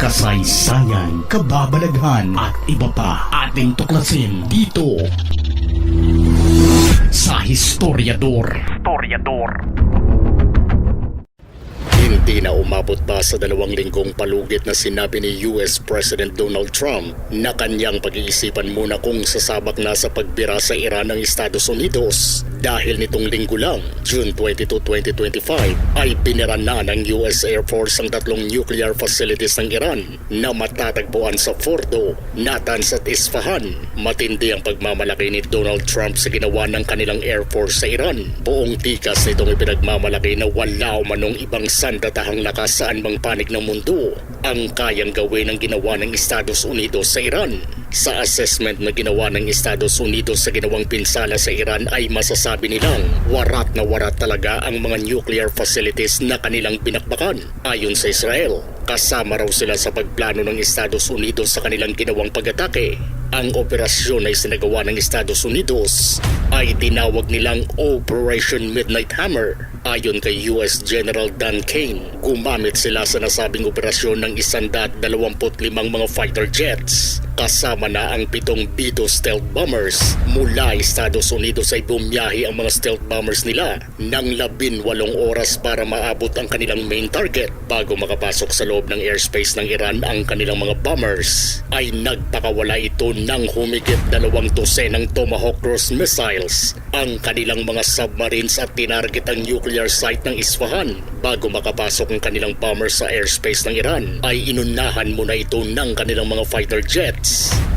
kasaysayan, kababalaghan at iba pa ating tuklasin dito sa Historiador. Historiador. Hindi na umabot pa sa dalawang linggong palugit na sinabi ni US President Donald Trump na kanyang pag-iisipan muna kung sasabak na sa pagbira sa Iran ng Estados Unidos dahil nitong linggo lang, June 22, 2025, ay binira na ng US Air Force ang tatlong nuclear facilities ng Iran na matatagpuan sa Fordo, Natanz at Isfahan. Matindi ang pagmamalaki ni Donald Trump sa ginawa ng kanilang Air Force sa Iran. Buong tikas nitong ipinagmamalaki na wala o manong ibang sandatahang lakas sa anumang panig ng mundo ang kayang gawin ng ginawa ng Estados Unidos sa Iran. Sa assessment na ginawa ng Estados Unidos sa ginawang pinsala sa Iran ay masasabi nilang warat na warat talaga ang mga nuclear facilities na kanilang binakbakan. Ayon sa Israel, kasama raw sila sa pagplano ng Estados Unidos sa kanilang ginawang pag-atake. Ang operasyon ay sinagawa ng Estados Unidos ay tinawag nilang Operation Midnight Hammer. Ayon kay US General Dan Kane, gumamit sila sa nasabing operasyon ng 125 mga fighter jets. Kasama na ang pitong B-2 stealth bombers. Mula Estados Unidos ay bumiyahe ang mga stealth bombers nila ng 18 oras para maabot ang kanilang main target. Bago makapasok sa loob ng airspace ng Iran ang kanilang mga bombers, ay nagpakawala ito ng humigit dalawang dosenang Tomahawk cruise missiles. Ang kanilang mga submarines at tinarget ang nuclear site ng Isfahan. Bago makapasok ang kanilang bombers sa airspace ng Iran, ay inunahan muna ito ng kanilang mga fighter jets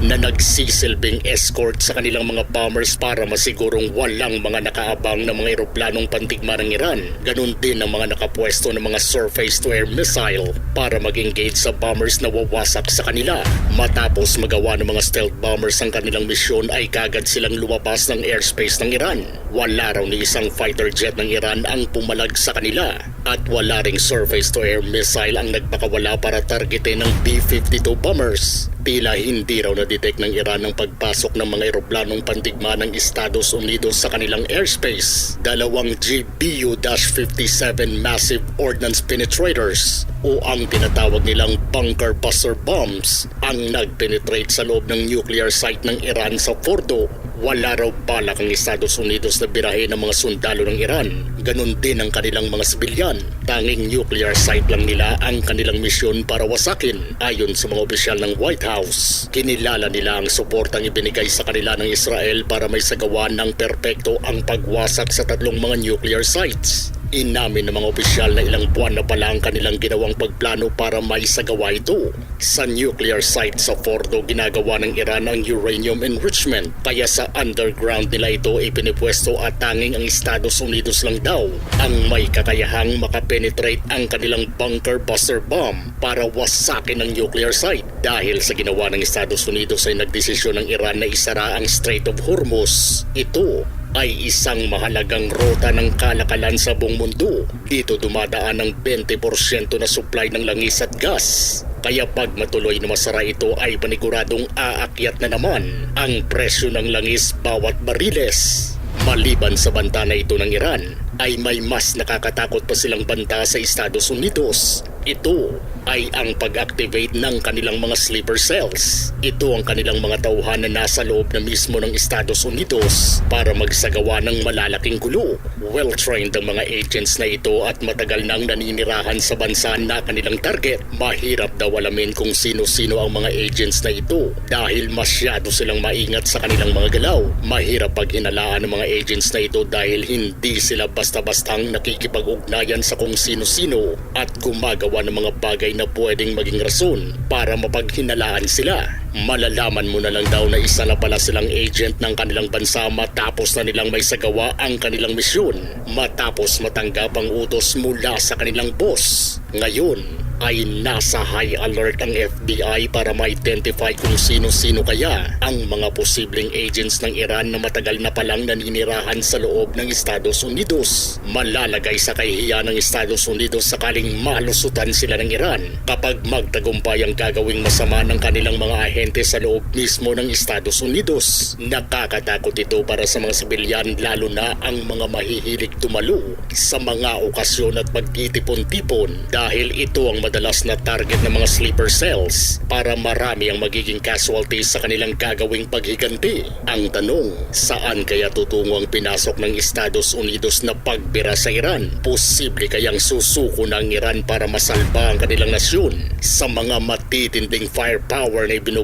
na nagsisilbing escort sa kanilang mga bombers para masigurong walang mga nakaabang na mga eroplanong pantigma ng Iran. Ganon din ang mga nakapwesto ng mga surface-to-air missile para mag-engage sa bombers na wawasak sa kanila. Matapos magawa ng mga stealth bombers ang kanilang misyon ay kagad silang lumabas ng airspace ng Iran. Wala raw ni isang fighter jet ng Iran ang pumalag sa kanila at wala ring surface-to-air missile ang nagpakawala para targetin ng B-52 bombers. Tila hindi raw na-detect ng Iran ang pagpasok ng mga eroplanong pandigma ng Estados Unidos sa kanilang airspace. Dalawang GBU-57 Massive Ordnance Penetrators o ang tinatawag nilang bunker buster bombs ang nagpenetrate sa loob ng nuclear site ng Iran sa Fordo. Wala raw balak ang Estados Unidos na birahin ng mga sundalo ng Iran. Ganon din ang kanilang mga sibilyan. Tanging nuclear site lang nila ang kanilang misyon para wasakin. Ayon sa mga opisyal ng White House, kinilala nila ang suportang ibinigay sa kanila ng Israel para may sagawa ng perpekto ang pagwasak sa tatlong mga nuclear sites. Inamin ng mga opisyal na ilang buwan na pala ang kanilang ginawang pagplano para maisagawa ito. Sa nuclear site sa Fordo, ginagawa ng Iran ang uranium enrichment. Kaya sa underground nila ito ipinipwesto at tanging ang Estados Unidos lang daw ang may kakayahang makapenetrate ang kanilang bunker buster bomb para wasakin ang nuclear site. Dahil sa ginawa ng Estados Unidos ay nagdesisyon ng Iran na isara ang Strait of Hormuz. Ito ay isang mahalagang rota ng kalakalan sa buong mundo. Dito dumadaan ang 20% na supply ng langis at gas. Kaya pag matuloy na masara ito ay paniguradong aakyat na naman ang presyo ng langis bawat bariles. Maliban sa banta na ito ng Iran, ay may mas nakakatakot pa silang banta sa Estados Unidos. Ito ay ang pag-activate ng kanilang mga sleeper cells. Ito ang kanilang mga tauhan na nasa loob na mismo ng Estados Unidos para magsagawa ng malalaking gulo. Well-trained ang mga agents na ito at matagal nang naninirahan sa bansa na kanilang target. Mahirap daw alamin kung sino-sino ang mga agents na ito dahil masyado silang maingat sa kanilang mga galaw. Mahirap paghinalaan ng mga agents na ito dahil hindi sila basta-bastang nakikipag-ugnayan sa kung sino-sino at gumagawa ng mga bagay na pwedeng maging rason para mapaghinalaan sila. Malalaman mo na lang daw na isa na pala silang agent ng kanilang bansa matapos na nilang may sagawa ang kanilang misyon. Matapos matanggap ang utos mula sa kanilang boss. Ngayon, ay nasa high alert ang FBI para ma-identify kung sino-sino kaya ang mga posibleng agents ng Iran na matagal na palang naninirahan sa loob ng Estados Unidos. Malalagay sa kahihiya ng Estados Unidos sakaling malusutan sila ng Iran kapag magtagumpay ang gagawing masama ng kanilang mga ahensya ahente sa loob mismo ng Estados Unidos. Nakakatakot ito para sa mga sibilyan lalo na ang mga mahihilig tumalo sa mga okasyon at pagtitipon-tipon dahil ito ang madalas na target ng mga sleeper cells para marami ang magiging casualties sa kanilang gagawing paghiganti. Ang tanong, saan kaya tutungo ang pinasok ng Estados Unidos na pagbira sa Iran? Posible kayang susuko ng Iran para masalba ang kanilang nasyon sa mga matitinding firepower na